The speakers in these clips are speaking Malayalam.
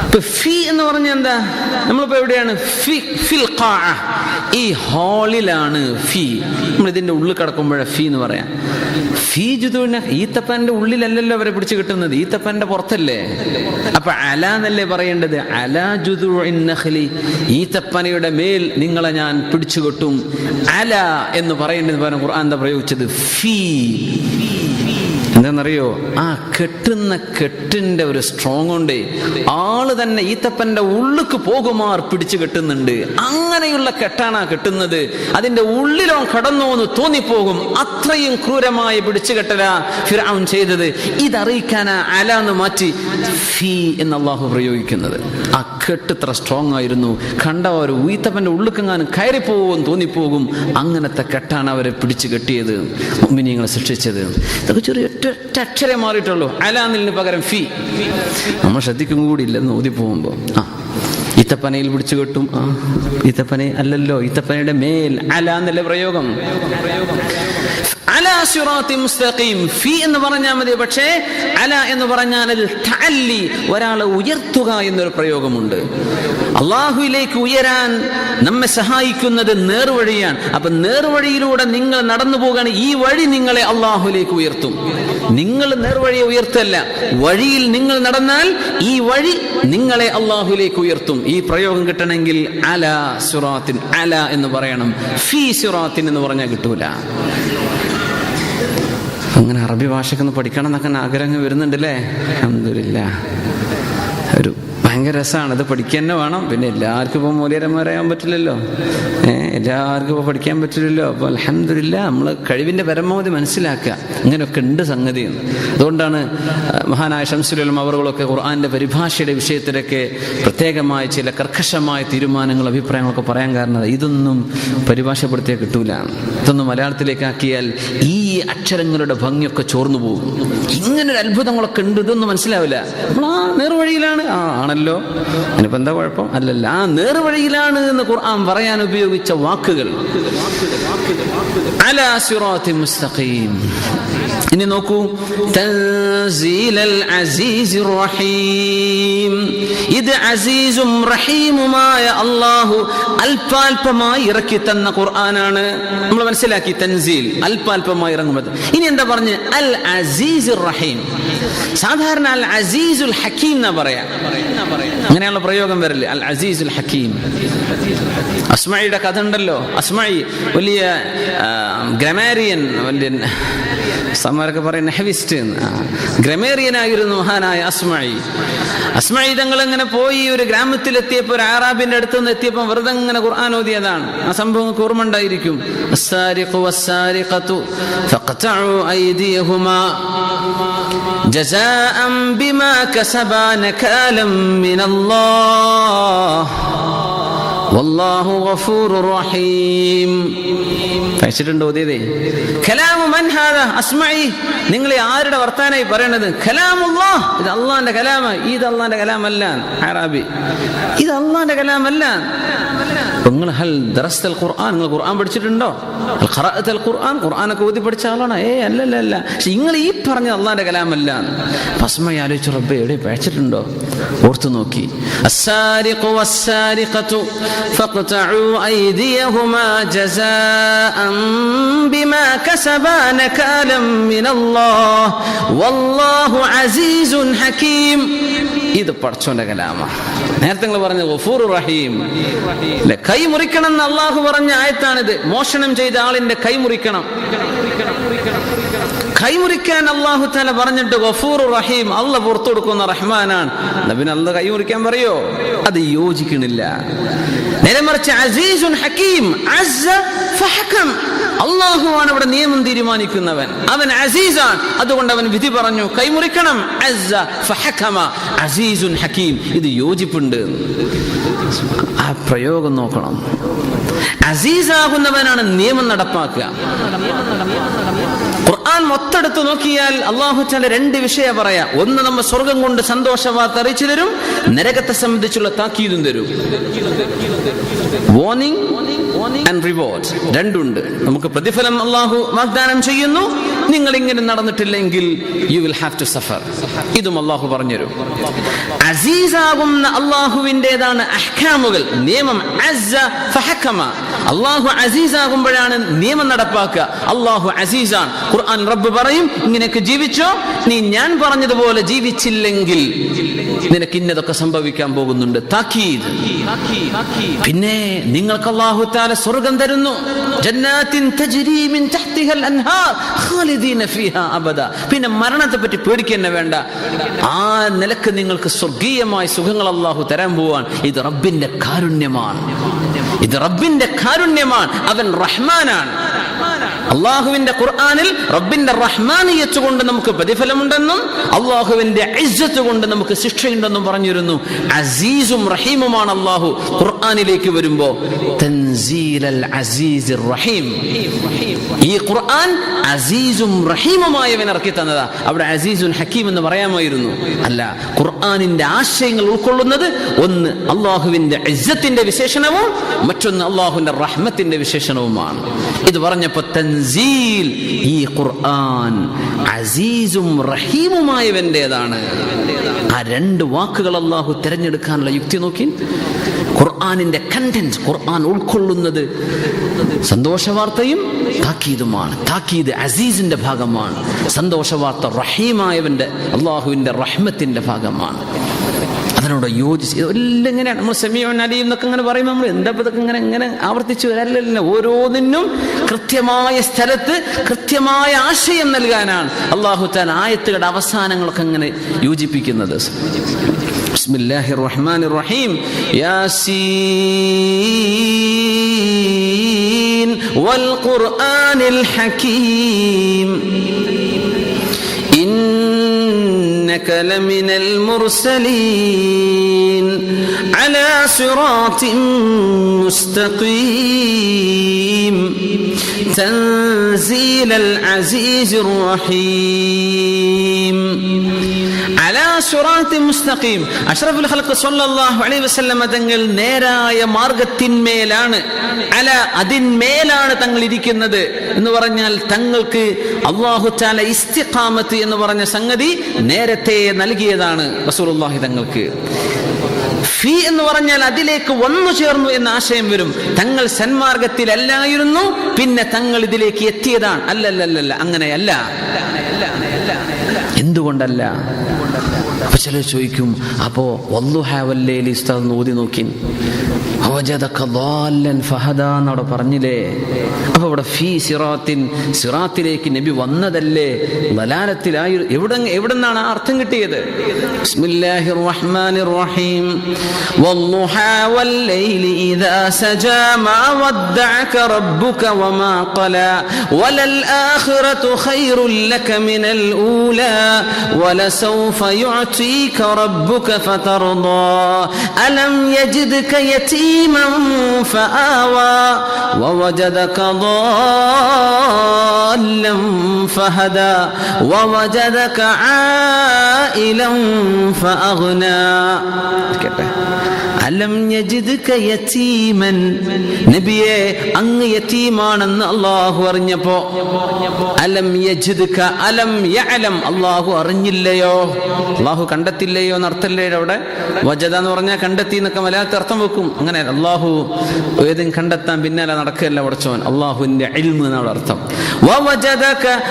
ഇപ്പൊ ഫി എന്ന് പറഞ്ഞ എന്താ? നമ്മളിപ്പോ എവിടെയാണ്? ഫി ഫിൽ. ഈ ഹാളിലാണ് ഫി. നമ്മൾ ഇതിന്റെ ഉള്ളിൽ കിടക്കുമ്പോഴേ ഫി എന്ന് പറയാം. ഫി ജുദുവിന് ഈത്തപ്പന്റെ ഉള്ളിലല്ലല്ലോ അവരെ പിടിച്ചു കിട്ടുന്നത്. ഈത്തപ്പന്റെ പുറത്തല്ലേ? അപ്പൊ അല എന്നല്ലേ പറയേണ്ടത്? അല ജുദു ഈത്തപ്പനയുടെ മേൽ നിങ്ങളെ ഞാൻ പിടിച്ചു അല എന്ന് പറയേണ്ടത് പകരം ഖുർആൻ എന്താ പ്രയോഗിച്ചത്? ഫീ. എന്താണെന്നറിയോ ആ കെട്ടുന്ന കെട്ടിന്റെ ഒരു സ്ട്രോങ് ഉണ്ട്. ആൾ തന്നെ ഈത്തപ്പന്റെ ഉള്ളുക്ക് പോകുമാർ പിടിച്ചു കെട്ടുന്നുണ്ട്. അങ്ങനെയുള്ള കെട്ടാണ് ആ കെട്ടുന്നത്. അതിന്റെ ഉള്ളിലോ കടന്നോ എന്ന് തോന്നിപ്പോകും. അത്രയും ക്രൂരമായി പിടിച്ചു കെട്ടല ഫിറാവുൻ ചെയ്തത്. ഇതറിയിക്കാനാ അല എന്ന് മാറ്റി ഫീ എന്ന് അള്ളാഹു പ്രയോഗിക്കുന്നത്. ആ കെട്ട് ഇത്ര സ്ട്രോങ് ആയിരുന്നു. കണ്ട ഒരു ഈത്തപ്പന്റെ ഉള്ളുക്കെങ്ങാനും കയറിപ്പോകും തോന്നിപ്പോകും. അങ്ങനത്തെ കെട്ടാണ് അവരെ പിടിച്ചു കെട്ടിയത്. മുമ്പിനിങ്ങളെ സൃഷ്ടിച്ചത് ഇതൊക്കെ ചെറിയ ഒറ്റ അക്ഷരം മാറിയിട്ടുള്ളൂ. അലാന്നിലിന് പകരം ഫി. നമ്മൾ ശ്രദ്ധിക്കും കൂടി ഇല്ലെന്ന് ഊതി പോകുമ്പോൾ ആ ഈത്തപ്പനയിൽ പിടിച്ചു കെട്ടും. ആ ഈത്തപ്പന അല്ലല്ലോ ഈത്തപ്പനയുടെ മേൽ അല എന്നല്ലേ പ്രയോഗം? ഫി എന്ന് പറഞ്ഞാൽ മതി. പക്ഷേ അല എന്ന് പറഞ്ഞാൽ തഅല്ലി ഒരാളെ ഉയർത്തുക എന്നൊരു പ്രയോഗമുണ്ട്. അള്ളാഹുവിലേക്ക് ഉയരാൻ നമ്മെ സഹായിക്കുന്നത് നേർവഴിയാണ്. അപ്പൊ നേർവഴിയിലൂടെ നിങ്ങൾ നടന്നു പോകാൻ ഈ വഴി നിങ്ങളെ അള്ളാഹുലേക്ക് ഉയർത്തും. നിങ്ങൾ നേർവഴിയെ ഉയർത്തല്ല. വഴിയിൽ നിങ്ങൾ നടന്നാൽ ഈ വഴി നിങ്ങളെ അള്ളാഹുലേക്ക് ഉയർത്തും. ഈ പ്രയോഗം കിട്ടണമെങ്കിൽ അല സുറാത്തിൻ അല എന്ന് പറയണം. ഫി സുറാത്തിൻ എന്ന് പറഞ്ഞാൽ കിട്ടൂല. അങ്ങനെ അറബി ഭാഷയ്ക്ക് ഒന്ന് പഠിക്കണം എന്നൊക്കെ ആഗ്രഹം വരുന്നുണ്ടല്ലേ? അഹമ്മദില്ല ഒരു ഭയങ്കര രസമാണ് ഇത് പഠിക്കുക തന്നെ വേണം. പിന്നെ എല്ലാവർക്കും ഇപ്പോൾ മൂല്യരന്മാരാകാൻ പറ്റില്ലല്ലോ. എല്ലാവർക്കും ഇപ്പോൾ പഠിക്കാൻ പറ്റില്ലല്ലോ. അപ്പോൾ അലഹമില്ല നമ്മൾ കഴിവിന്റെ പരമാവധി മനസ്സിലാക്കുക. ഇങ്ങനെയൊക്കെ ഉണ്ട് സംഗതി അതുകൊണ്ടാണ് മഹാനായ ഷംസുലും അവറുകളൊക്കെ ഖുർആാന്റെ പരിഭാഷയുടെ വിഷയത്തിലൊക്കെ പ്രത്യേകമായ ചില കർക്കശമായ തീരുമാനങ്ങൾ അഭിപ്രായങ്ങളൊക്കെ പറയാൻ കാരണം ഇതൊന്നും പരിഭാഷപ്പെടുത്തിയാൽ കിട്ടൂല. ഇതൊന്നും മലയാളത്തിലേക്കാക്കിയാൽ ഈ അക്ഷരങ്ങളുടെ ഭംഗിയൊക്കെ ചോർന്നു പോകും. ഇങ്ങനൊരു അത്ഭുതങ്ങളൊക്കെ ഉണ്ട്. ഇതൊന്നും മനസ്സിലാവില്ല. നമ്മൾ ആ നേർവഴിയിലാണ്. ആ ആണല്ലോ. അതിനിപ്പോ എന്താ കുഴപ്പം? അല്ലല്ല. ആ നേർവഴിയിലാണ് എന്ന് ഖുർആൻ പറയാൻ ഉപയോഗിച്ച വാക്കുകൾ. മുസ്തഖീം. ഇനി നോക്കൂ. അസീസും റഹീമുമായ അള്ളാഹു അല്പാൽപമായി ഇറക്കി തന്ന ഖുർആനാണ്. നമ്മൾ മനസ്സിലാക്കി തൻസീൽ അല്പാൽപമായി ഇറങ്ങുമ്പോൾ ഇനി എന്താ പറഞ്ഞ്? അൽ അസീസ് റഹീം. സാധാരണ അൽ അസീസുൽ ഹക്കീം എന്നാ പറയാ. അങ്ങനെയുള്ള പ്രയോഗം വരല്ലേ അൽ അസീസുൽ ഹക്കീം. അസ്മയുടെ കഥ ഉണ്ടല്ലോ. അസ്മയി വലിയ ഗ്രമാരിയൻ വലിയ സമ്മാരൊക്കെ പറയും നെഹവിസ്റ്റ് ഗ്രമേറിയൻ ആയിരുന്നു മഹാനായ അസ്മയി. അസ്മയി തങ്ങൾ ഇങ്ങനെ പോയി? ഒരു ഗ്രാമത്തിലെത്തിയപ്പോൾ ഒരു ആറാബിന്റെ അടുത്ത് നിന്ന് എത്തിയപ്പോൾ വെറുതെ ഇങ്ങനെ ഖുർആൻ ഓതിയതാണ്. ആ സംഭവം ഓർമ്മ جزاء بما كسبا نكالا من الله വല്ലാഹു ഗഫൂറുർ റഹീം കഴിച്ചിട്ടുണ്ടോ ഓതിയതേ കലാമു മൻ ഹാദ അസ്മഈ നിങ്ങൾ ആരുടെ വർത്താനായി പറയണത് കലാമുല്ലാഹ് ഇത് അള്ളാന്റെ കലാമ ഇത് അള്ളാന്റെ കലാമല്ല അറാബി ഇത് അള്ളാന്റെ കലാമല്ല നിങ്ങൾ ഹൽ ദറസ്തൽ ഖുർആൻ നിങ്ങൾ ഖുർആൻ പഠിച്ചിട്ടുണ്ടോ? ഖറാഅത്തൽ ഖുർആൻ ഖുർആനൊക്കെ ഓതി പഠിച്ച ആളാണ്? ഏ അല്ലല്ല അല്ല പക്ഷെ നിങ്ങൾ ഈ പറഞ്ഞ അള്ളാന്റെ കലാമല്ല. പസ്മയെ ആലോചിച്ചു റബ്ബെ എവിടെ പഠിച്ചിട്ടുണ്ടോ? ഓർത്തു നോക്കി. ഇത് പഠിച്ചോന്റെ കലാമ. നേരത്തെ നിങ്ങൾ പറഞ്ഞ റഹീം അല്ലെ കൈ മുറിക്കണം എന്ന് അള്ളാഹു പറഞ്ഞ ആയത്താണിത്. മോഷണം ചെയ്ത ആളിന്റെ കൈ മുറിക്കണം കൈമുറിക്കാൻ അള്ളാഹു തല പറഞ്ഞിട്ട് ഗഫൂർ റഹീം അള്ള പുറത്തു കൊടുക്കുന്ന റഹ്മാനാണ്. നബിന് അള്ള അല്ല കൈ പറയോ? അത് യോജിക്കണില്ല. നേരെ അസീസുൻ ഹക്കീം അള്ളാഹുവാണ് ഇവിടെ നിയമം തീരുമാനിക്കുന്നവൻ. അവൻ അസീസാണ്. അതുകൊണ്ട് അവൻ വിധി പറഞ്ഞു കൈമുറിക്കണം. അസീസുൻ ഹക്കീം. ഇത് യോജിപ്പുണ്ട്. ആ പ്രയോഗം നോക്കണം. അസീസാകുന്നവനാണ് നിയമം നടപ്പാക്കുക. ഖുർആൻ മൊത്തെടുത്ത് നോക്കിയാൽ അള്ളാഹു ചില രണ്ട് വിഷയം പറയാം. ഒന്ന് നമ്മൾ സ്വർഗം കൊണ്ട് സന്തോഷവാർത്ത അറിയിച്ചു തരും നരകത്തെ സംബന്ധിച്ചുള്ള താക്കീതും തരും. വാർണിംഗ് രണ്ടുണ്ട്. നമുക്ക് പ്രതിഫലം അള്ളാഹു വാഗ്ദാനം ചെയ്യുന്നു. നിങ്ങൾ ഇങ്ങനെ നടന്നിട്ടില്ലെങ്കിൽ you will have to suffer ഇതും അള്ളാഹു പറഞ്ഞുതരും. അസീസാകുന്ന അള്ളാഹുവിന്റെതാണ് അഹ്കാമുകൾ. നിയമം അള്ളാഹു അസീസാകുമ്പോഴാണ് നിയമം നടപ്പാക്കുക. അള്ളാഹു അസീസാണ്. ഖുർആൻ റബ്ബ് പറയും ഇങ്ങനെയൊക്കെ ജീവിച്ചോ? നീ ഞാൻ പറഞ്ഞതുപോലെ ജീവിച്ചില്ലെങ്കിൽ നിനക്ക് ഇന്നതൊക്കെ സംഭവിക്കാൻ പോകുന്നുണ്ട്. താക്കീത് പിന്നെ നിങ്ങൾക്ക് അള്ളാഹു താല സ്വർഗം തരുന്നു. പിന്നെ മരണത്തെ പറ്റി പേടിക്കുക വേണ്ട. ആ നിലയ്ക്ക് നിങ്ങൾക്ക് സ്വർഗീയമായ സുഖങ്ങൾ അള്ളാഹു തരാൻ പോവാൻ ഇത് റബ്ബിന്റെ കാരുണ്യമാണ്. ഇത് റബ്ബിന്റെ കാരുണ്യമാണ് അവൻ റഹ്മാനാണ്. അള്ളാഹുവിന്റെ ഖുർആാനിൽ റബ്ബിന്റെ റഹ്മാനിയത്ത് കൊണ്ട് നമുക്ക് പ്രതിഫലമുണ്ടെന്നും അള്ളാഹുവിന്റെ ഇജ്ജത്ത് കൊണ്ട് നമുക്ക് ശിക്ഷയുണ്ടെന്നും പറഞ്ഞിരുന്നു. അസീസും റഹീമുമാണ് അള്ളാഹു. ഖുർആാനിലേക്ക് വരുമ്പോ അസീസ് റഹീം. ഈ ഖുർആൻ അസീസും റഹീമുമായവൻ ഇറക്കി തന്നതാ. അവിടെ അസീസുൻ ഹക്കീം എന്ന് പറയാമായിരുന്നു. അല്ല ഖുർആാനിന്റെ ആശയങ്ങൾ ഉൾക്കൊള്ളുന്നത് ഒന്ന് അള്ളാഹുവിന്റെ ഇജ്ജത്തിന്റെ വിശേഷണവും മറ്റൊന്ന് അള്ളാഹുവിന്റെ റഹ്മത്തിന്റെ വിശേഷണവുമാണ്. ഇത് പറഞ്ഞപ്പോ തൻസീൽ ഈ ഖുർആൻ അസീസും റഹീമുമായവന്റേതാണ് ആ രണ്ട് വാക്കുകൾ അള്ളാഹു തിരഞ്ഞെടുക്കാനുള്ള യുക്തി നോക്കി ഖുർആാനിന്റെ കണ്ടന്റ് ഖുർആൻ ഉൾക്കൊള്ളുന്നത് സന്തോഷ വാർത്തയും താക്കീതുമാണ്. താക്കീത് അസീസിന്റെ ഭാഗമാണ്. സന്തോഷ വാർത്ത റഹീമായവന്റെ അള്ളാഹുവിന്റെ റഹ്മത്തിന്റെ ഭാഗമാണ്. അതിനോട് യോജിച്ച് എല്ലാം ഇങ്ങനെയാണ് നമ്മൾ സെമിയോൻ അലിയും എന്നൊക്കെ ഇങ്ങനെ പറയുമ്പോൾ നമ്മൾ എന്താ ഇതൊക്കെ ഇങ്ങനെ ഇങ്ങനെ ആവർത്തിച്ച് വരല്ലല്ലോ ഓരോന്നിനും കൃത്യമായ സ്ഥലത്ത് കൃത്യമായ ആശയം നൽകാനാണ് അള്ളാഹു താൻ ആയത്തുകളുടെ അവസാനങ്ങളൊക്കെ ഇങ്ങനെ യോജിപ്പിക്കുന്നത് بسم الله الرحمن الرحيم ياسين والقرآن الحكيم لمن المرسلين. على صراط مستقيم تنزيل العزيز الرحيم على صراط مستقيم أشرف الخلق صلى الله عليه وسلم തങ്ങൾ നേരായ മാർഗത്തിന്മേലാണ് അല അതിന്മേലാണ് തങ്ങൾ ഇരിക്കുന്നത് എന്ന് പറഞ്ഞാൽ തങ്ങൾക്ക് അള്ളാഹു താല ഇസ്തിഖാമത്ത് എന്ന് പറഞ്ഞ സംഗതി നേരത്തെ നൽകിയതാണ് റസൂലുള്ളാഹി തങ്ങൾക്ക് ഫി എന്ന് പറഞ്ഞാൽ അതിലേക്ക് വന്നു ചേർന്നു എന്ന ആശയം വരും. തങ്ങൾ സന്മാർഗത്തിലല്ലായിരുന്നു പിന്നെ തങ്ങൾ ഇതിലേക്ക് എത്തിയതാണ്. അല്ലല്ലല്ല അങ്ങനെയല്ല. എന്തുകൊണ്ടല്ല? അപ്പൊ ചിലർ ചോദിക്കും അപ്പോ വല്ലുഹാവല്ലേ ഉസ്താദ് ഓതി നോക്കി എന്നവിടെ പറഞ്ഞില്ലേ അപ്പൊ ഇവിടെ ഫീ സിറാത്തിൻ സിറാത്തിലേക്ക് നബി വന്നതല്ലേ ലലാലത്തിലായി എവിടെ എവിടെ നിന്നാണ് ആ അർത്ഥം കിട്ടിയത് ബിസ്മില്ലാഹിർ റഹ്മാനിർ റഹീം والضحى والليل إذا سجى ما ودعك ربك وما قلى وللآخرة خير لك من الأولى ولسوف يعطيك ربك فترضى ألم يجدك يتيما فآوى ووجدك ضالا فهدى ووجدك عائلا فأغنى. അലം യതീമൻ. നബിയെ അങ്ങ് യതീമാണെന്ന് അള്ളാഹു അറിഞ്ഞപ്പോ. അലം യജിദ്ക അലം യഅലം. അള്ളാഹു അറിഞ്ഞില്ലയോ? അള്ളാഹു കണ്ടെത്തില്ലയോ എന്നർത്ഥല്ലേ അവിടെ? വജദ എന്ന് പറഞ്ഞാൽ കണ്ടെത്തി എന്നൊക്കെ മലയാളത്തിൽ അർത്ഥം വെക്കും. അങ്ങനെ അള്ളാഹു ഏതും കണ്ടെത്താൻ പിന്നാലെ നടക്കുകയല്ല പഠിച്ചവൻ അള്ളാഹുവിന്റെ ഇൽമ് എന്നാണ് അർത്ഥം.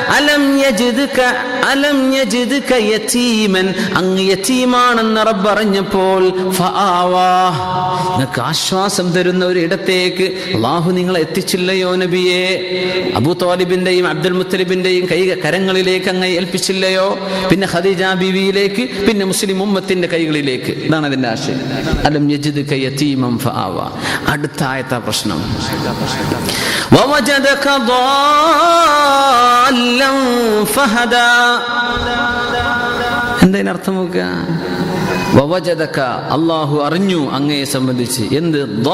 അലം യജിദ്ക അലം യജിദ്ക യതീമൻ. അങ്ങ് യതീമാണെന്ന് റബ്ബ് അറിഞ്ഞപ്പോൾ ഫആവാ. നിങ്ങൾക്ക് ആശ്വാസം തരുന്ന ഒരു ഇടത്തേക്ക് അള്ളാഹു നിങ്ങളെ എത്തിച്ചില്ലയോ നബിയെ അബൂ തോലിബിന്റെയും അബ്ദുൽ മുത്തലിബിന്റെയും കൈ കരങ്ങളിലേക്ക് അങ്ങ് ഏൽപ്പിച്ചില്ലയോ പിന്നെ ഖദീജ ബീവിയിലേക്ക് പിന്നെ മുസ്ലിം ഉമ്മത്തിന്റെ കൈകളിലേക്ക് ഇതാണ് അതിന്റെ ആശയം അലം യജിദ് യതീമം ഫആവ അടുത്ത ആയത്ത പ്രശ്നം ووجدك ضالا فهدى എന്താ അർത്ഥം നോക്കുക അള്ളാഹു അറിഞ്ഞു അങ്ങയെ സംബന്ധിച്ച്. എന്ത്?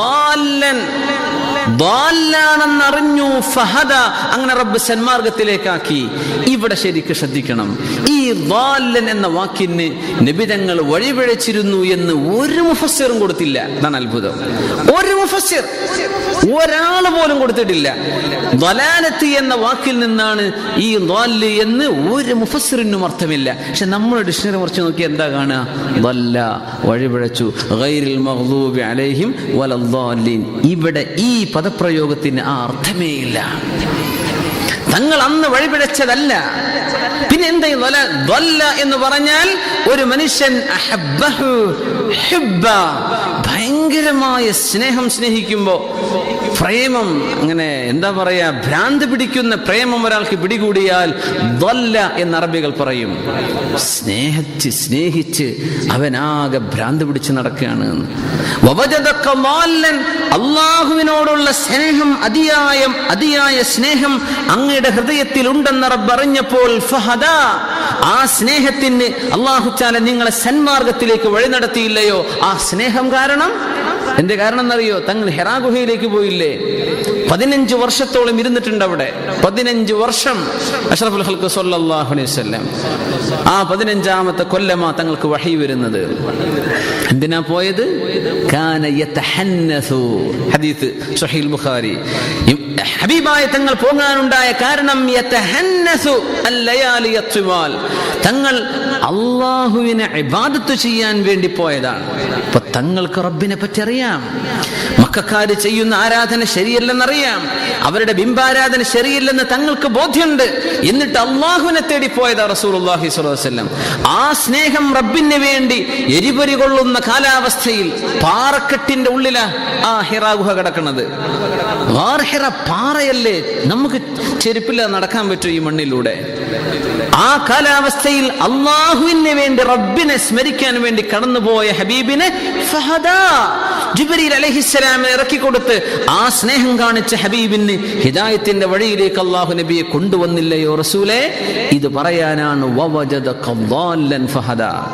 ണെന്നറിഞ്ഞു ഫഹദ അങ്ങനെ റബ്ബ് സന്മാർഗത്തിലേക്കാക്കി. ഇവിടെ ശരിക്ക് ശ്രദ്ധിക്കണം. ഈ ദാലൻ എന്ന വാക്കിന് നിബിതങ്ങൾ വഴിപിഴച്ചിരുന്നു എന്ന് ഒരു മുഫസ്സിറും കൊടുത്തില്ല. അതാണ് അത്ഭുതം. ഒരു മുഫസ്സിർ ഒരാൾ പോലും കൊടുത്തിട്ടില്ല. ദലാലത്ത് എന്ന വാക്കിൽ നിന്നാണ് ഈ ദാൽ എന്ന് ഒരു മുഫസ്സിറിനും അർത്ഥമില്ല. പക്ഷെ നമ്മുടെ മനുഷ്യരെ മുറിച്ച് നോക്കി എന്താ കാണുക? വല്ല വഴിപിഴച്ചു. ഗൈരിൽ മഹ്ദൂബി അലൈഹിം വലദ്ദാലിൻ. ഇവിടെ ഈ പദപ്രയോഗത്തിന് ആ അർത്ഥമേ ഇല്ല. തങ്ങൾ അന്ന് വഴിപിഴച്ചതല്ല. പിന്നെ എന്താ എന്ന് പറഞ്ഞാൽ ഒരു മനുഷ്യൻ ഭയ ഭയങ്കരമായ സ്നേഹം സ്നേഹിക്കുമ്പോൾ പ്രേമം അങ്ങനെ എന്താ പറയുക ഭ്രാന്ത് പിടിക്കുന്ന പ്രേമം ഒരാൾക്ക് പിടികൂടിയാൽ വല്ല എന്ന് അറബികൾ പറയും. സ്നേഹിച്ച് സ്നേഹിച്ച് അവനാകെ ഭ്രാന്ത് പിടിച്ച് നടക്കുകയാണ് അള്ളാഹുവിനോടുള്ള സ്നേഹം അതിയായ അതിയായ സ്നേഹം അങ്ങയുടെ ഹൃദയത്തിൽ ഉണ്ടെന്ന് റബ്ബ് ഫഹദാ ആ സ്നേഹത്തിന് അള്ളാഹുച്ചാല നിങ്ങളെ സന്മാർഗത്തിലേക്ക് വഴി നടത്തിയില്ലയോ ആ സ്നേഹം കാരണം എന്റെ കാരണം എന്നറിയോ തങ്ങൾ ഹെറാ ഗുഹയിലേക്ക് പോയില്ലേ? പതിനഞ്ച് വർഷത്തോളം ഇരുന്നിട്ടുണ്ട് അവിടെ. പതിനഞ്ച് വർഷം അഷ്റഫുൽ ഹൽക്ക് സൊല്ലാഹു അലൈഹി വസല്ലം. ആ പതിനഞ്ചാമത്തെ കൊല്ലമാ തങ്ങൾക്ക് വഹി വരുന്നത്. എന്തിനാ പോയത്? ഹദീസ് സ്വഹീൽ ബുഖാരി. ഹബീബായ തങ്ങൾ പോകാനുണ്ടായ കാരണം യതഹന്നസു തങ്ങൾ അള്ളാഹുവിനെ ഇബാദത്ത് ചെയ്യാൻ വേണ്ടി പോയതാണ്. അപ്പൊ തങ്ങൾക്ക് റബ്ബിനെ പറ്റി അറിയാം. മക്കാര് ചെയ്യുന്ന ആരാധന ശരിയല്ലെന്നറിയാം. അവരുടെ ബിംബാരാധന ശരിയല്ലെന്ന് തങ്ങൾക്ക് ബോധ്യമുണ്ട്. എന്നിട്ട് അള്ളാഹുവിനെ തേടി പോയതാ റസൂലുള്ളാഹി അള്ളാഹി വസല്ലം. ആ സ്നേഹം റബ്ബിന് വേണ്ടി എരിപൊരി കൊള്ളുന്ന കാലാവസ്ഥയിൽ പാറക്കെട്ടിന്റെ ഉള്ളിലാ ആ ഹിറ ഗുഹ കിടക്കുന്നത്. പാറയല്ലേ? നമുക്ക് ചെരുപ്പില്ല നടക്കാൻ പറ്റും ഈ മണ്ണിലൂടെ. ആ കാലാവസ്ഥയിൽ അള്ളാഹുവിന് വേണ്ടി റബ്ബിനെ സ്മരിക്കാൻ വേണ്ടി കടന്നുപോയ ഹബീബിനെ ഇറക്കി കൊടുത്ത് ആ സ്നേഹം കാണിച്ച ഹബീബിന് ഹിദായത്തിന്റെ വഴിയിലേക്ക് അള്ളാഹു നബിയെ കൊണ്ടുവന്നില്ലയോ റസൂലെ ഇത് പറയാനാണ് ഫഹദ.